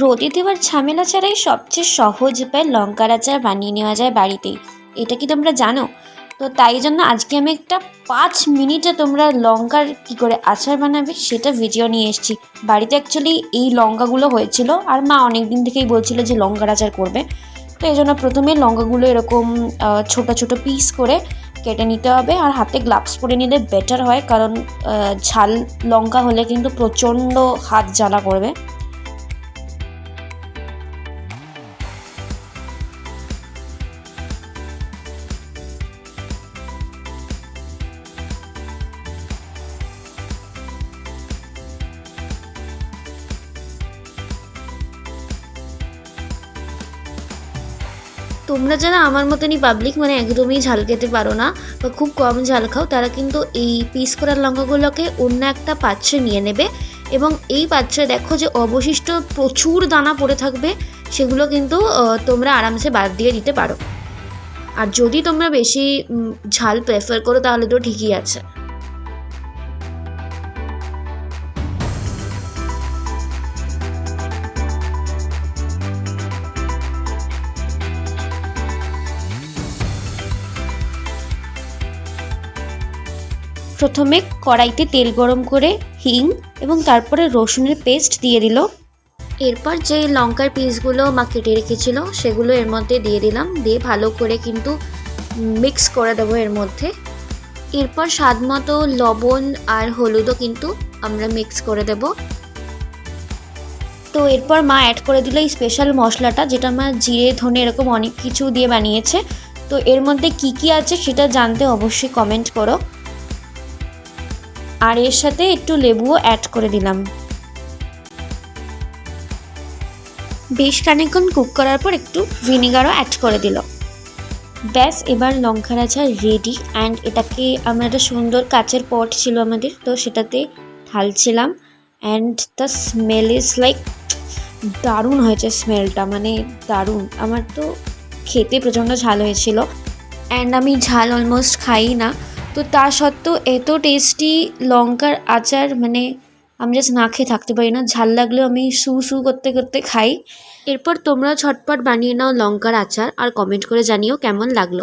রোদে দেওয়ার ঝামেলা ছাড়াই সবচেয়ে সহজ উপায় লঙ্কার আচার বানিয়ে নেওয়া যায় বাড়িতেই এটা কি তোমরা জানো? তো তাই জন্য আজকে আমি একটা পাঁচ মিনিটে তোমরা লঙ্কার কি করে আচার বানাবে সেটা ভিডিও নিয়ে এসেছি। বাড়িতে অ্যাকচুয়ালি এই লঙ্কাগুলো হয়েছিল আর মা অনেক দিন থেকেই বলছিল যে লঙ্কার আচার করবে। তো এই জন্য প্রথমে লঙ্কাগুলো এরকম ছোট ছোট পিস করে কেটে নিতে হবে আর হাতে গ্লাভস পরে নিলে বেটার হয় কারণ ঝাল লঙ্কা হলে কিন্তু প্রচণ্ড হাত জ্বালা করবে। তোমরা যারা আমার মতনই পাবলিক মানে একদমই ঝাল খেতে পারো না বা খুব কম ঝাল খাও, তারা কিন্তু এই পিস করার লঙ্কাগুলোকে অন্য একটা পাত্রে নিয়ে নেবে এবং এই পাত্রে দেখো যে অবশিষ্ট প্রচুর দানা পড়ে থাকবে, সেগুলো কিন্তু তোমরা আরামসে বাদ দিয়ে দিতে পারো। আর যদি তোমরা বেশি ঝাল প্রেফার করো, তাহলে তো ঠিকই আছে। প্রথমে কড়াইতে তেল গরম করে, হিং এবং তারপরে রসুনের পেস্ট দিয়ে দিল। এরপর যে লঙ্কার পিসগুলো মা কেটে রেখেছিল, সেগুলো এর মধ্যে দিয়ে দিলাম। দিয়ে ভালো করে কিন্তু মিক্স করে দেবো এর মধ্যে। এরপর স্বাদ মতো লবণ আর হলুদও কিন্তু আমরা মিক্স করে দেব। তো এরপর মা অ্যাড করে দিল এই স্পেশাল মশলাটা, যেটা মা জিরে, ধনে এরকম অনেক কিছু দিয়ে বানিয়েছে। তো এর মধ্যে কি কি আছে সেটা জানতে অবশ্যই কমেন্ট করো। আর এর সাথে একটু লেবুও অ্যাড করে দিলাম। বেশ খানিকক্ষণ কুক করার পর একটু ভিনেগারও অ্যাড করে দিল। ব্যাস, এবার লঙ্কা রাজা রেডি অ্যান্ড এটাকে আমার একটা সুন্দর কাচের পট ছিল আমাদের, তো সেটাতে ঢালছিলাম and the smell is like দারুণ হয়েছে স্মেলটা মানে দারুণ। আমার তো খেতে প্রচণ্ড ঝাল হয়েছিল। অ্যান্ড আমি ঝাল অলমোস্ট খাই না। তো তা সত্ত্বেও এত টেস্টি লঙ্কার আচার মানে আমি জাস্ট না খেয়ে থাকতে পারি না। ঝাল লাগলেও আমি সু সু করতে করতে খাই। এরপর তোমরা ছটপট বানিয়ে নাও লঙ্কার আচার, আর কমেন্ট করে জানিও কেমন লাগল।